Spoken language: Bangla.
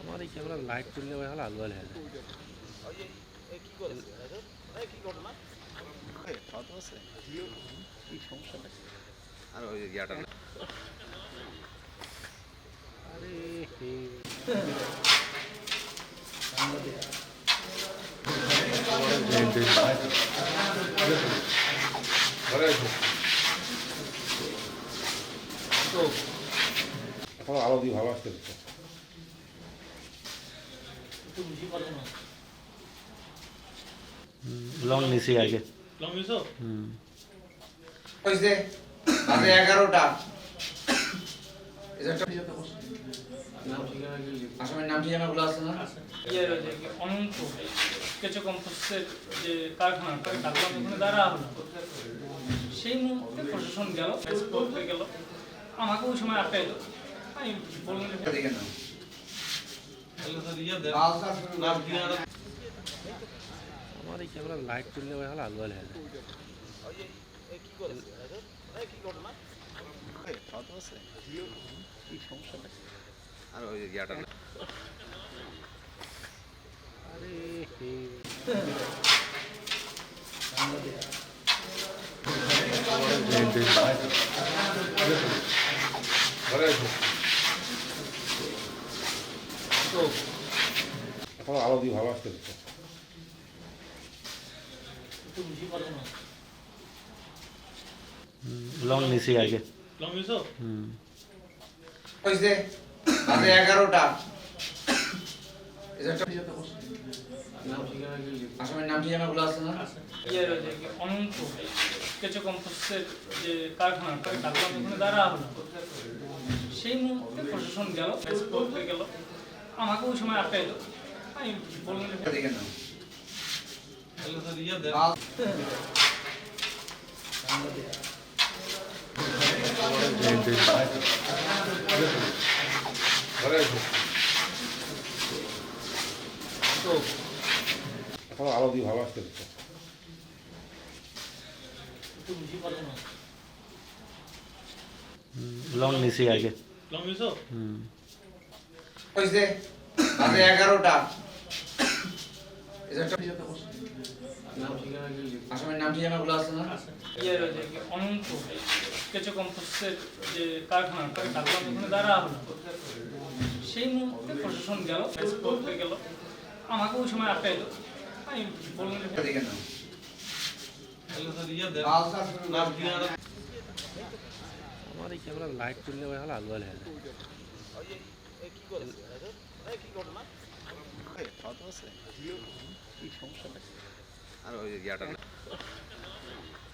আমার এই ক্যামেরা লাইট তুললে ওই হলো আলু আলু আলো দিয়ে ভালো আসতে লং নিছি আগে। লং নিছো? হুম। হয়েছে বাজে এগারোটা। আসামের নাম ঠিকানা আছে না? ইয়ে অনন্ত কেঁচো কম্পোস্টের যে কারখানাটা কারখানা ওখানে দাঁড়া হলো। সেই মুহূর্তে প্রশাসন গেল গেল। আমাকে ওই সময় আটকাইলো। আমি বললাম আমার এই ক্যামেরা লাইট তুললে ওই হলো আলু আলু আর ওই ইয়াটা না আরে হে এখন আলো দিয়ে ভালো আসতে হচ্ছে লং নিছি আগে। লং নিছো? হুম। হয়েছে বাজে এগারোটা। আসামের নাম ঠিকানা আছে না? ইয়ে অনন্ত কেঁচো কম্পোস্টের যে কারখানাটা কারখানা ওখানে দাঁড়া হলো সেই মুহূর্তে প্রশাসন গেল গেল। আমাকে ওই সময় আটকাইলো আমি বললাম দেখে নাও। আলো দিয়ে ভালো আসতে লং নিছি আগে। লং নিছো? হুম। হয়েছে বাজে এগারোটা। আসামের নাম ঠিকানা আছে না? ইয়ে অনন্ত কেঁচো কম্পোস্টের যে কারখানাটা কারখানা ওখানে দাঁড়া হলো। সেই মুহূর্তে প্রশাসন গেল করতে গেল আমাকে ওই সময় আটকাইলো। আমি বললাম আমার এই ক্যামেরা লাইট হলো আলু আলু আর ওই ইয়াটা না। আরে হে